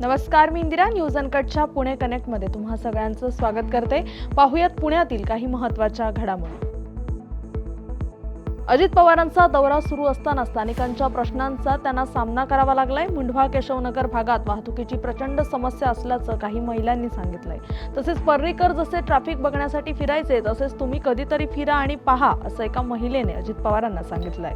नमस्कार मी इंदिरा न्यूज अनकटच्या पुणे कनेक्टमध्ये तुम्हा सगळ्यांचं स्वागत करते. पाहुयात पुण्यातील काही महत्त्वाच्या घडामोडी. अजित पवारांचा दौरा सुरू असताना स्थानिकांच्या प्रश्नांचा त्यांना सामना करावा लागलाय. मुंढवा केशवनगर भागात वाहतुकीची प्रचंड समस्या असल्याचं काही महिलांनी सांगितलंय. तसेच पर्रीकर जसे ट्रॅफिक बघण्यासाठी फिरायचे तसेच तुम्ही कधीतरी फिरा आणि पहा असं एका महिलेने अजित पवारांना सांगितलंय.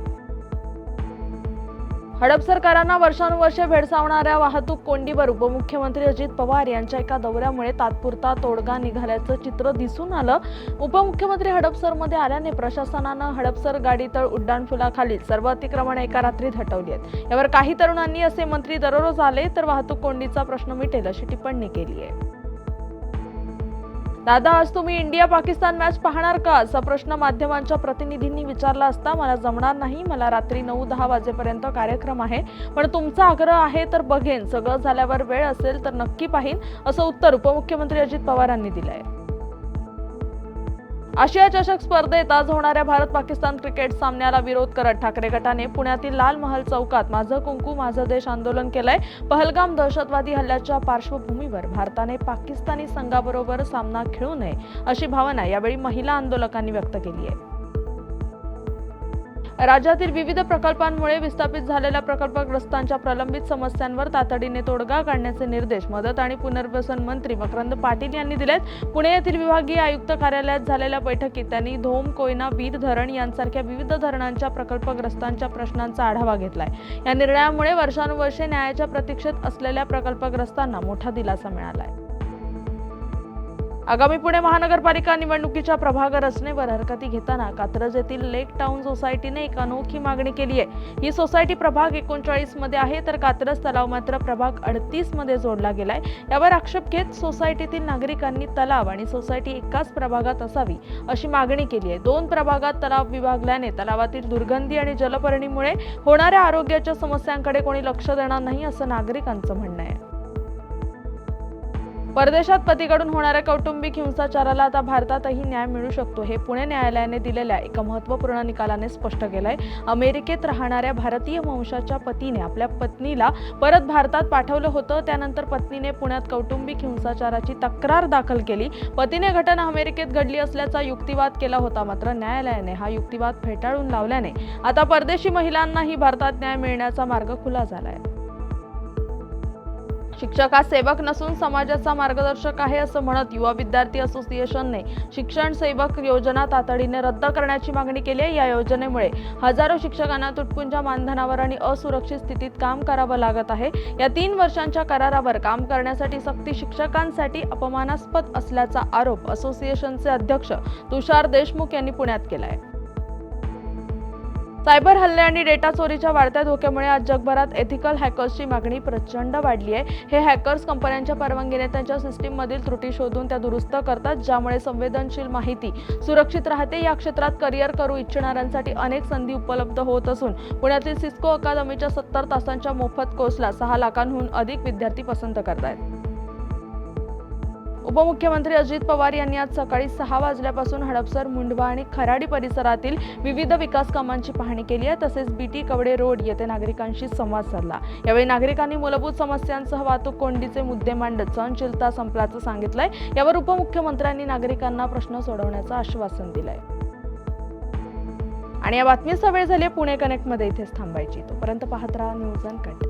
हडपसरकारांना वर्षानुवर्षे भेडसावणाऱ्या वाहतूक कोंडीवर उपमुख्यमंत्री अजित पवार यांच्या एका दौऱ्यामुळे तात्पुरता तोडगा निघाल्याचं चित्र दिसून आलं. उपमुख्यमंत्री हडपसरमध्ये आल्याने प्रशासनानं हडपसर गाडीतळ उड्डाणपुलाखाली सर्व अतिक्रमण एका रात्रीत हटवली आहेत. यावर काही तरुणांनी असे मंत्री दररोज आले तर वाहतूक कोंडीचा प्रश्न मिटेल अशी टिप्पणी केली आहे. दादा आज तुम्ही इंडिया पाकिस्तान मॅच पाहणार का? असा प्रश्न माध्यमांच्या प्रतिनिधींनी विचारला असता मला जमणार नाही. मला रात्री नऊ दहा वाजेपर्यंत कार्यक्रम आहे. पण तुमचा आग्रह आहे तर बघेन. सगळं झाल्यावर वेळ असेल तर नक्की पाहीन असं उत्तर उपमुख्यमंत्री अजित पवारांनी दिलं आहे आशिया चषक स्पर्धेत आज होणाऱ्या भारत पाकिस्तान क्रिकेट सामन्याला विरोध करत ठाकरे गटाने पुण्यातील लाल महाल चौकात माझं कुंकू माझं देश आंदोलन केलंय. पहलगाम दहशतवादी हल्ल्याच्या पार्श्वभूमीवर भारताने पाकिस्तानी संघाबरोबर सामना खेळू नये अशी भावना यावेळी महिला आंदोलकांनी व्यक्त केली आहे. राज्यातील विविध प्रकल्पांमुळे विस्थापित झालेल्या प्रकल्पग्रस्तांच्या प्रलंबित समस्यांवर तातडीने तोडगा काढण्याचे निर्देश मदत आणि पुनर्वसन मंत्री मकरंद पाटील यांनी दिलेत. पुणे येथील विभागीय आयुक्त कार्यालयात झालेल्या बैठकीत त्यांनी धोम कोयना वीर धरण यांसारख्या विविध धरणांच्या प्रकल्पग्रस्तांच्या प्रश्नांचा आढावा घेतलाय. या निर्णयामुळे वर्षानुवर्षे न्यायाच्या प्रतीक्षेत असलेल्या प्रकल्पग्रस्तांना मोठा दिलासा मिळालाय. आगामी पुणे महानगरपालिका निवडणुकीच्या प्रभाग रचनेवर हरकती घेताना कात्रज येथील लेक टाउन सोसायटीने एक अनोखी मागणी केली आहे. ही सोसायटी प्रभाग एकोणचाळीसमध्ये आहे तर कात्रज तलाव मात्र प्रभाग अडतीसमध्ये जोडला गेलाय. यावर आक्षेप घेत सोसायटीतील नागरिकांनी तलाव आणि सोसायटी एकाच प्रभागात असावी अशी मागणी केली आहे. दोन प्रभागात तलाव विभागल्याने तलावातील दुर्गंधी आणि जलपर्णीमुळे होणाऱ्या आरोग्याच्या समस्यांकडे कोणी लक्ष देणार नाही असं नागरिकांचं म्हणणं आहे. परदेशात पतीकडून होणाऱ्या कौटुंबिक हिंसाचाराला आता भारतातही न्याय मिळू शकतो. हे पुणे न्यायालयाने दिलेल्या एका महत्त्वपूर्ण निकालाने स्पष्ट केलंय. अमेरिकेत राहणाऱ्या भारतीय वंशाच्या पतीने आपल्या पत्नीला परत भारतात पाठवलं होतं. त्यानंतर पत्नीने पुण्यात कौटुंबिक हिंसाचाराची तक्रार दाखल केली. पतीने घटना अमेरिकेत घडली असल्याचा युक्तिवाद केला होता. मात्र न्यायालयाने हा युक्तिवाद फेटाळून लावल्याने आता परदेशी महिलांनाही भारतात न्याय मिळण्याचा मार्ग खुला झाला आहे शिक्षक हा सेवक नसून समाजाचा मार्गदर्शक आहे असं म्हणत युवा विद्यार्थी असोसिएशनने शिक्षण सेवक योजना तातडीने रद्द करण्याची मागणी केली आहे. या योजनेमुळे हजारो शिक्षकांना तुटपुंजा मानधनावर आणि असुरक्षित स्थितीत काम करावं लागत आहे. या तीन वर्षांच्या करारावर काम करण्यासाठी सक्ती शिक्षकांसाठी अपमानास्पद असल्याचा आरोप असोसिएशनचे अध्यक्ष तुषार देशमुख यांनी पुण्यात केला आहे सायबर हल्ले आणि डेटा चोरीच्या वाढत्या धोक्यामुळे आज जगभरात एथिकल हॅकर्सची मागणी प्रचंड वाढली आहे. हे हॅकर्स कंपन्यांच्या परवानगीने त्यांच्या सिस्टीममधील त्रुटी शोधून त्या दुरुस्त करतात ज्यामुळे संवेदनशील माहिती सुरक्षित राहते. या क्षेत्रात करिअर करू इच्छिणाऱ्यांसाठी अनेक संधी उपलब्ध होत असून पुण्यातील सिस्को अकादमीच्या सत्तर तासांच्या मोफत कोर्सला सहा लाखांहून अधिक विद्यार्थी पसंत करतायत. उपमुख्यमंत्री अजित पवार यांनी आज सकाळी सहा वाजल्यापासून हडपसर मुंडवा आणि खराडी परिसरातील विविध विकास कामांची पाहणी केली आहे. तसेच बीटी कवडे रोड येथे नागरिकांशी संवाद साधला. यावेळी नागरिकांनी मूलभूत समस्यांसह वाहतूक कोंडीचे मुद्दे मांडत सहनशीलता संपल्याचं सांगितलंय. यावर उपमुख्यमंत्र्यांनी नागरिकांना प्रश्न सोडवण्याचं आश्वासन दिलंय. आणि या बातमीचा वेळ झाली आहे. पुणे कनेक्टमध्ये इथेच थांबायची. तोपर्यंत पाहत राहा न्यूज अँड कट